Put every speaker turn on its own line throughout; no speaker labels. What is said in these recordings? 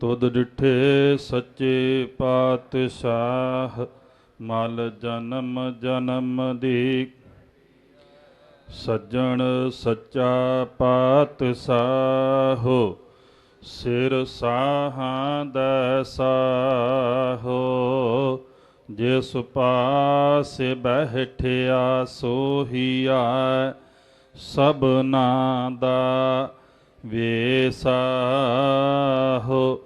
ਤੁਧ ਡਿਠੇ ਸੱਚੇ ਪਾਤਸ਼ਾਹ, ਮਲ ਜਨਮ ਜਨਮ ਦੀ। ਸੱਜਣ ਸੱਚਾ ਪਾਤਸ਼ਾਹੋ, ਸਿਰ ਸਾਹਾਂ ਦਾ ਸਾਹੋ। ਜਿਸ ਪਾਸੇ ਬਹਿਠਿਆ ਸੋਹੀਆ ਸਭਨਾ ਦਾ ਵੇਸਾਹੋ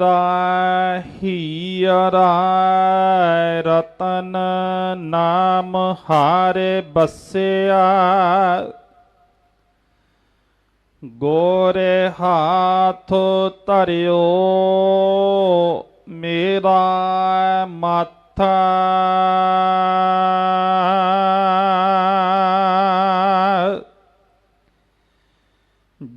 ਮੇਰਾ ਹੀਰਾ ਰਤਨ ਨਾਮ ਹਾਰੇ ਬਸਿਆ। ਗੋਰੇ ਹਾਥ ਧਰਿਓ ਮੇਰਾ ਮਾਥਾ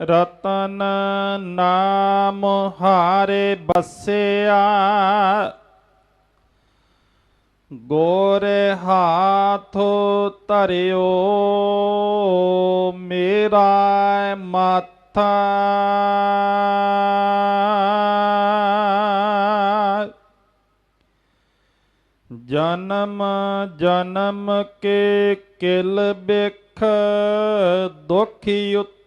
ਰਤਨ ਨਾਮ ਹਾਰੇ ਬਸਿਆ। ਗੋਰੇ ਹਾਥੋ ਧਰਿਓ ਮੇਰਾ ਮਾਥਾ। ਜਨਮ ਜਨਮ ਕੇ ਕਿਲ ਬਿਖ ਦੁਖੀ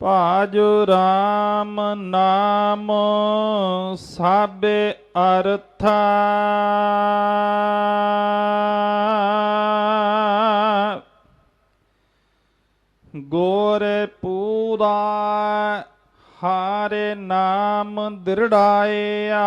ਭਾਜ ਰਾਮ ਨਾਮ ਸਾਬੇ ਅਰਥਾ। ਗੋਰੇ ਪੂਰਾ ਹਾਰੇ ਨਾਮ ਦਿਰੜਾਇਆ।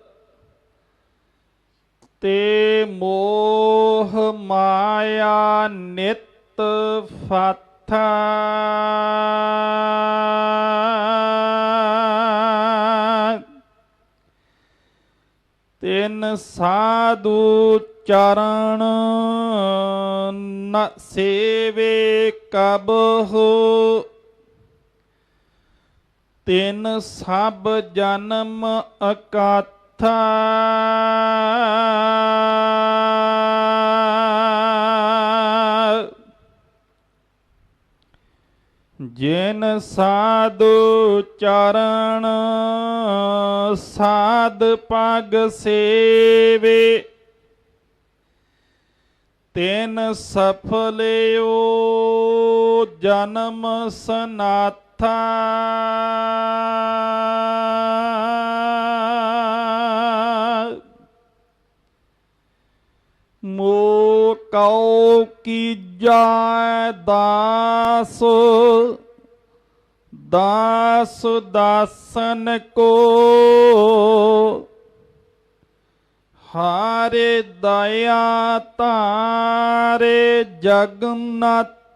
ਤੇ ਮੋਹ ਮਾਇਆ ਨਿਤ ਫਾਥਾ। ਤਿੰਨ ਸਾਧੂ ਚਰਨ ਨ ਸੇਵੇ ਕਬਹੁ ਤਿਨ ਸਭ ਜਨਮ ਅਕਾਤ ਅਕਾਥਾ ਜਿਨ ਸਾਧੂ ਚਰਨ ਸਾਧ ਪਗ ਸੇਵੇ। ਤਿਨ ਸਫਲਿਓ ਜਨਮ ਸਨਾਤ ਸਨਾਥਾ ਮੋ ਕਉ ਕੀ ਜਾਇ ਦਾਸ ਦਾਸ ਦਾਸਨ ਕੋ। ਹਾਰੇ ਦਇਆ ਤਾਰੇ ਜਗਨਨਾਥਾ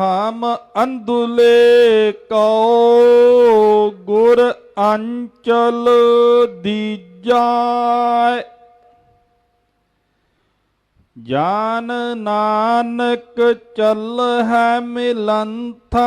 ਹਮ ਅੰਦੁਲੇ ਕਉ ਗੁਰ ਅੰਚਲ ਦੀਜਾਇ ਜਾਨ ਨਾਨਕ ਚੱਲ ਹੈ ਮਿਲੰਥਾ।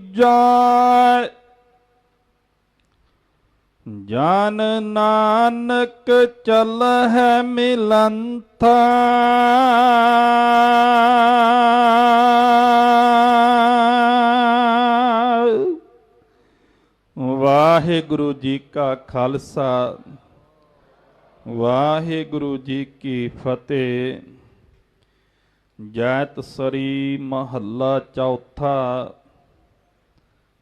ਦੀਜਾ ਜਨ ਨਾਨਕ ਚੱਲ ਹੈ ਮਿਲੰਥਾ ਵਾਹਿਗੁਰੂ ਜੀ ਕਾ ਖਾਲਸਾ ਵਾਹਿਗੁਰੂ ਜੀ ਕੀ ਫਤਿਹ ਜੈਤ ਸਰੀ ਮਹੱਲਾ ਚੌਥਾ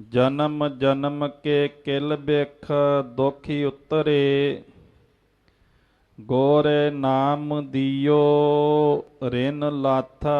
ਜਨਮ ਜਨਮ ਕੇ ਕਿਲ ਬਿਖ ਦੁਖੀ ਉਤਰੇ ਗੋਰੇ ਨਾਮ ਦਿਓ ਰਿਨ ਲਾਥਾ।